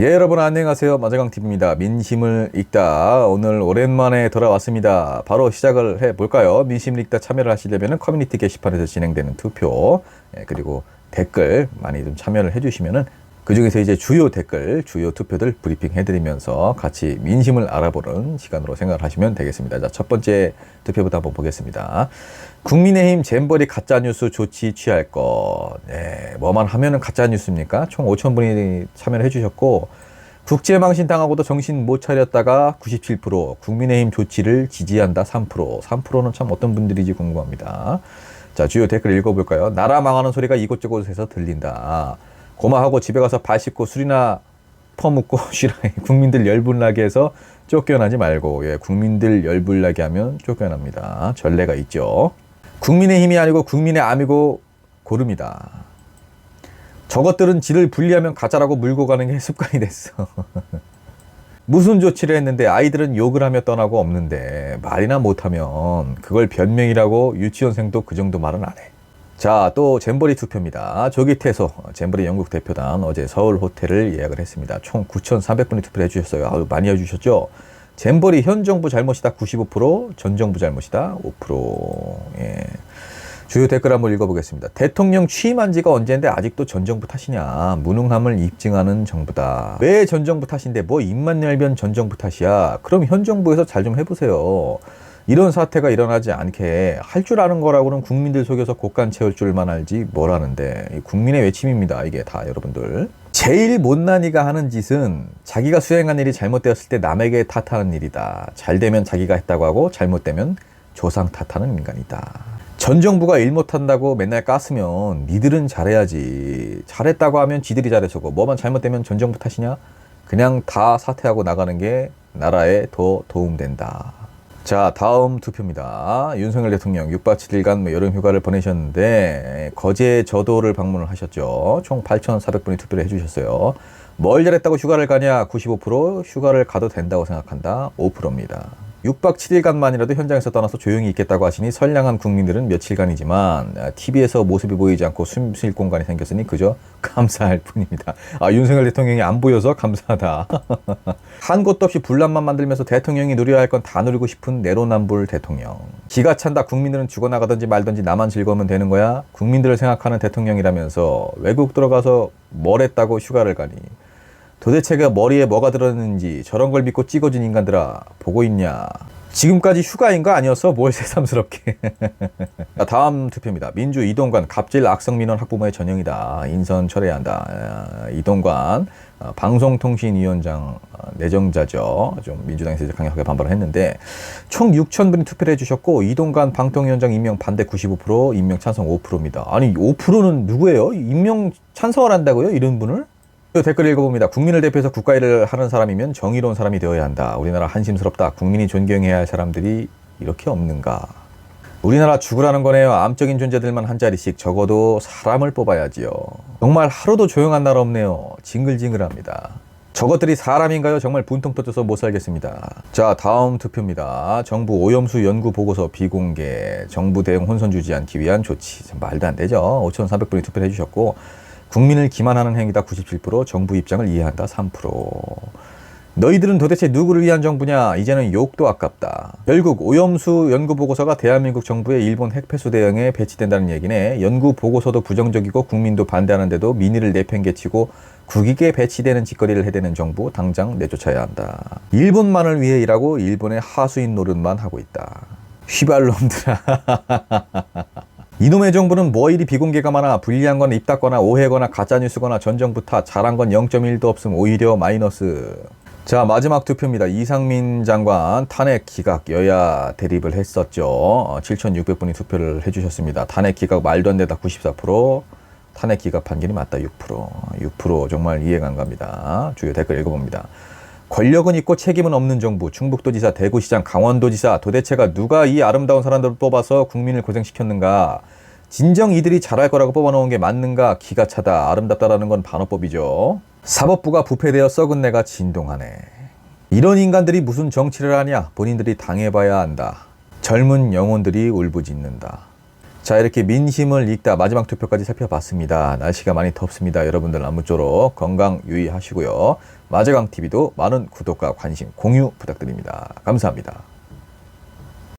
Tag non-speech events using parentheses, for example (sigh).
예, 여러분 안녕하세요. 마자강TV입니다. 민심을 읽다. 오늘 오랜만에 돌아왔습니다. 바로 시작을 해볼까요? 민심을 읽다 참여를 하시려면 커뮤니티 게시판에서 진행되는 투표, 예, 그리고 댓글 많이 좀 참여를 해주시면은 그 중에서 이제 주요 댓글, 주요 투표들 브리핑 해드리면서 같이 민심을 알아보는 시간으로 생각을 하시면 되겠습니다. 자, 첫 번째 투표부터 한번 보겠습니다. 국민의힘 잼버리 가짜뉴스 조치 취할 것. 네, 뭐만 하면은 가짜뉴스입니까? 총 5천 분이 참여를 해주셨고, 국제망신 당하고도 정신 못 차렸다가 97%, 국민의힘 조치를 지지한다 3%, 3%는 참 어떤 분들이지 궁금합니다. 자, 주요 댓글 읽어볼까요? 나라 망하는 소리가 이곳저곳에서 들린다. 고마하고 집에 가서 발 씻고 술이나 퍼묻고 쉬라. (laughs) 국민들 열불나게 해서 쫓겨나지 말고, 예, 국민들 열불나게 하면 쫓겨납니다. 전례가 있죠. 국민의 힘이 아니고 국민의 암이고 고릅니다. 저것들은 지를 분리하면 가짜라고 물고 가는 게 (laughs) 습관이 됐어. (laughs) 무슨 조치를 했는데 아이들은 욕을 하며 떠나고 없는데 말이나 못하면 그걸 변명이라고 유치원생도 그 정도 말은 안 해. 자, 또 잼버리 투표입니다. 조기 퇴소, 잼버리 영국 대표단 어제 서울 호텔을 예약을 했습니다. 총 9,300분이 투표를 해주셨어요. 아유, 많이 해주셨죠? 잼버리 현 정부 잘못이다 95%, 전 정부 잘못이다 5%. 예. 주요 댓글 한번 읽어보겠습니다. 대통령 취임한 지가 언제인데 아직도 전 정부 탓이냐. 무능함을 입증하는 정부다. 왜 전 정부 탓인데 뭐 입만 열면 전 정부 탓이야. 그럼 현 정부에서 잘 좀 해보세요. 이런 사태가 일어나지 않게 할 줄 아는 거라고는 국민들 속에서 곡간 채울 줄만 알지 뭘 하는데 이 국민의 외침입니다. 이게 다 여러분들. 제일 못난 이가 하는 짓은 자기가 수행한 일이 잘못되었을 때 남에게 탓하는 일이다. 잘 되면 자기가 했다고 하고 잘못되면 조상 탓하는 인간이다. 전 정부가 일 못한다고 맨날 깠으면 니들은 잘해야지. 잘했다고 하면 지들이 잘해서고 뭐만 잘못되면 전 정부 탓이냐? 그냥 다 사퇴하고 나가는 게 나라에 더 도움된다. 자, 다음 투표입니다. 윤석열 대통령 6박 7일간 뭐 여름 휴가를 보내셨는데 거제 저도를 방문을 하셨죠. 총 8,400분이 투표를 해주셨어요. 뭘 잘했다고 휴가를 가냐? 95%, 휴가를 가도 된다고 생각한다. 5%입니다. 6박 7일간만이라도 현장에서 떠나서 조용히 있겠다고 하시니 선량한 국민들은 며칠간이지만 TV에서 모습이 보이지 않고 숨 쉴 공간이 생겼으니 그저 감사할 뿐입니다. 아, 윤석열 대통령이 안 보여서 감사하다. (laughs) 한 곳도 없이 분란만 만들면서 대통령이 누려야 할 건 다 누리고 싶은 내로남불 대통령. 기가 찬다 국민들은 죽어나가든지 말든지 나만 즐거우면 되는 거야? 국민들을 생각하는 대통령이라면서 외국 들어가서 뭘 했다고 휴가를 가니? 도대체 그 머리에 뭐가 들었는지 저런 걸 믿고 찍어준 인간들아 보고 있냐? 지금까지 휴가인 가 아니었어 뭘 (laughs) 새삼스럽게. 자, 다음 투표입니다. 민주 이동관 갑질 악성민원 학부모의 전형이다. 인선 철회해야 한다. 아, 이동관 어, 방송통신위원장 어, 내정자죠. 좀 민주당에서 강력하게 반발을 했는데 총 6천 분이 투표를 해주셨고 이동관 방통위원장 임명 반대 95% 임명 찬성 5%입니다. 아니 5%는 누구예요? 임명 찬성을 한다고요? 이런 분을 또 댓글 읽어봅니다. 국민을 대표해서 국가 일을 하는 사람이면 정의로운 사람이 되어야 한다. 우리나라 한심스럽다. 국민이 존경해야 할 사람들이 이렇게 없는가. 우리나라 죽으라는 거네요. 암적인 존재들만 한 자리씩 적어도 사람을 뽑아야지요. 정말 하루도 조용한 나라 없네요. 징글징글합니다. 저것들이 사람인가요? 정말 분통 터져서 못 살겠습니다. 자, 다음 투표입니다. 정부 오염수 연구 보고서 비공개, 정부 대응 혼선 주지 않기 위한 조치. 말도 안 되죠. 5,400분이 투표를 해주셨고, 국민을 기만하는 행위다 97%, 정부 입장을 이해한다 3%. 너희들은 도대체 누구를 위한 정부냐? 이제는 욕도 아깝다. 결국 오염수 연구 보고서가 대한민국 정부의 일본 핵폐수 대응에 배치된다는 얘기네. 연구 보고서도 부정적이고 국민도 반대하는데도 민의를 내팽개치고 국익에 배치되는 짓거리를 해대는 정부 당장 내쫓아야 한다. 일본만을 위해 일하고 일본의 하수인 노릇만 하고 있다. 휘발놈들아. (laughs) 이놈의 정부는 뭐 이리 비공개가 많아. 불리한 건 입닫거나 오해거나 가짜뉴스거나 전 정부 탓 잘한 건 0.1도 없음. 오히려 마이너스. 자 마지막 투표입니다. 이상민 장관 탄핵 기각 여야 대립을 했었죠. 7600분이 투표를 해주셨습니다. 탄핵 기각 말도 안 되다 94% 탄핵 기각 판결이 맞다 6% 6% 정말 이해가 안 갑니다. 주요 댓글 읽어봅니다. 권력은 있고 책임은 없는 정부, 충북도지사, 대구시장, 강원도지사, 도대체가 누가 이 아름다운 사람들을 뽑아서 국민을 고생시켰는가? 진정 이들이 잘할 거라고 뽑아놓은 게 맞는가? 기가 차다. 아름답다라는 건 반어법이죠. 사법부가 부패되어 썩은 내가 진동하네. 이런 인간들이 무슨 정치를 하냐? 본인들이 당해봐야 한다. 젊은 영혼들이 울부짖는다. 자, 이렇게 민심을 읽다 마지막 투표까지 살펴봤습니다. 날씨가 많이 덥습니다. 여러분들 아무쪼록 건강 유의하시고요. 마제강 TV도 많은 구독과 관심, 공유 부탁드립니다. 감사합니다.